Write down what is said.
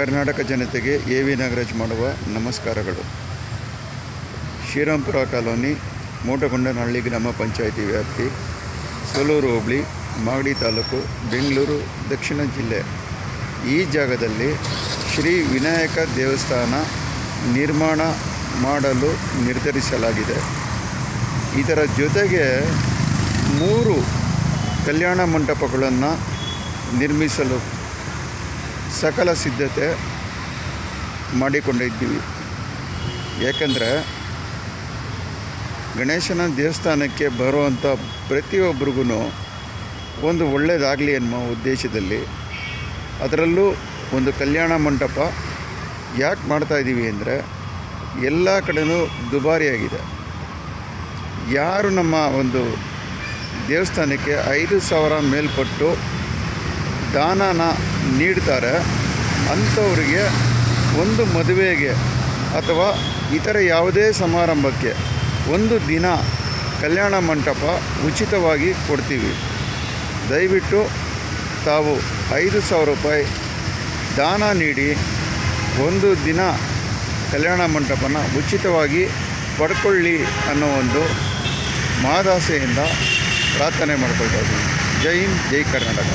ಕರ್ನಾಟಕ ಜನತೆಗೆ A V Nagaraj ಮಾಡುವ ನಮಸ್ಕಾರಗಳು. ಶ್ರೀರಾಮ್ಪುರ ಕಾಲೋನಿ, ಮೋಟಗೊಂಡನಹಳ್ಳಿ ಗ್ರಾಮ ಪಂಚಾಯಿತಿ ವ್ಯಾಪ್ತಿ, ಸೋಲೂರು ಹೋಬಳಿ, ಮಾಗಡಿ ತಾಲೂಕು, ಬೆಂಗಳೂರು, ದಕ್ಷಿಣ ಜಿಲ್ಲೆ. ಈ ಜಾಗದಲ್ಲಿ ಶ್ರೀ ವಿನಾಯಕ ದೇವಸ್ಥಾನ ನಿರ್ಮಾಣ ಮಾಡಲು ನಿರ್ಧರಿಸಲಾಗಿದೆ. ಇದರ ಜೊತೆಗೆ ಮೂರು ಕಲ್ಯಾಣ ಮಂಟಪಗಳನ್ನು ನಿರ್ಮಿಸಲು ಸಕಲ ಸಿದ್ಧತೆ ಮಾಡಿಕೊಂಡಿದ್ದೀವಿ. ಏಕೆಂದರೆ ಗಣೇಶನ ದೇವಸ್ಥಾನಕ್ಕೆ ಬರುವಂಥ ಪ್ರತಿಯೊಬ್ಬರಿಗೂ ಒಂದು ಒಳ್ಳೆಯದಾಗಲಿ ಅನ್ನೋ ಉದ್ದೇಶದಲ್ಲಿ ಅದರಲ್ಲೂ ಒಂದು ಕಲ್ಯಾಣ ಮಂಟಪ ಯಾಕೆ ಮಾಡ್ತಾಯಿದ್ದೀವಿ ಅಂದರೆ ಎಲ್ಲ ಕಡೆಯೂ ದುಬಾರಿಯಾಗಿದೆ. ಯಾರು ನಮ್ಮ ಒಂದು ದೇವಸ್ಥಾನಕ್ಕೆ ಐದು ಸಾವಿರ ಮೇಲ್ಪಟ್ಟು ದಾನನ ನೀಡ್ತಾರೆ, ಅಂಥವ್ರಿಗೆ ಒಂದು ಮದುವೆಗೆ ಅಥವಾ ಇತರ ಯಾವುದೇ ಸಮಾರಂಭಕ್ಕೆ ಒಂದು ದಿನ ಕಲ್ಯಾಣ ಮಂಟಪ ಉಚಿತವಾಗಿ ಕೊಡ್ತೀವಿ. ದಯವಿಟ್ಟು ತಾವು ಐದು ಸಾವಿರ ರೂಪಾಯಿ ದಾನ ನೀಡಿ ಒಂದು ದಿನ ಕಲ್ಯಾಣ ಮಂಟಪನ ಉಚಿತವಾಗಿ ಪಡ್ಕೊಳ್ಳಿ ಅನ್ನೋ ಒಂದು ಮಾದಾಸೆಯಿಂದ ಪ್ರಾರ್ಥನೆ ಮಾಡ್ಕೊಳ್ತಾ ಇದ್ದೀವಿ. ಜೈ ಹಿಂದ್, ಜೈ ಕರ್ನಾಟಕ.